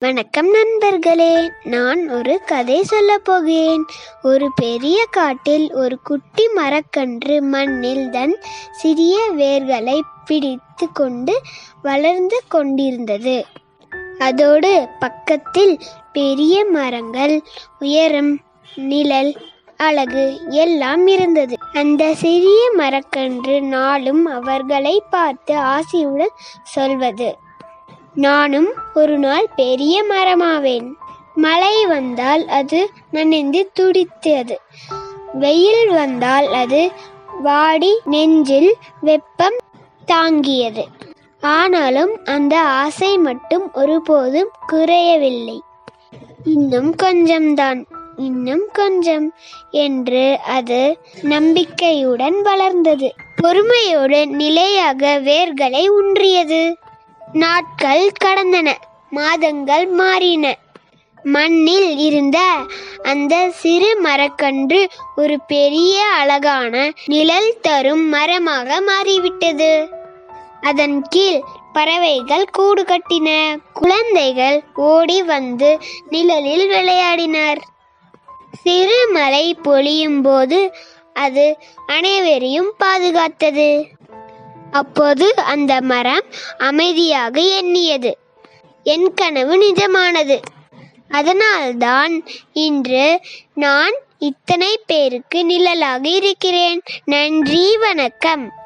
வணக்கம் நண்பர்களே நான் ஒரு கதை சொல்லப் போகிறேன். ஒரு பெரிய காட்டில் ஒரு குட்டி மரக்கன்று மண்ணில் தன் சிறிய வேர்களை பிடித்து கொண்டு வளர்ந்து கொண்டிருந்தது. அதோடு பக்கத்தில் பெரிய மரங்கள் உயரம் நிழல் அழகு எல்லாம் இருந்தது. அந்த சிறிய மரக்கன்று நாளும் அவர்களை பார்த்து ஆசையுடன் சொல்வது நானும் ஒரு நாள் பெரிய மரமாவேன். மழை வந்தால் அது நனைந்து துடித்தது. வெயில் வந்தால் அது வாடி நெஞ்சில் வெப்பம் தாங்கியது. ஆனாலும் அந்த ஆசை மட்டும் ஒருபோதும் குறையவில்லை. இன்னும் கொஞ்சம்தான் இன்னும் கொஞ்சம் என்று அது நம்பிக்கையுடன் வளர்ந்தது. பொறுமையோடு நிலையாக வேர்களை ஊன்றியது நாட்கள் கடந்தன மாதங்கள் மாறின. மண்ணில் இருந்த அந்த சிறு மரக்கன்று ஒரு பெரிய அழகான நிழல் தரும் மரமாக மாறிவிட்டது. அதன் கீழ் பறவைகள் கூடு கட்டின. குழந்தைகள் ஓடி வந்து நிழலில் விளையாடினர். சிறு மழை பொழியும் போது அது அனைவரையும் பாதுகாத்தது. அப்போது அந்த மரம் அமைதியாக எண்ணியது. என் கனவு நிஜமானது. அதனால்தான் இன்று நான் இத்தனை பேருக்கு நிழலாக இருக்கிறேன். நன்றி வணக்கம்.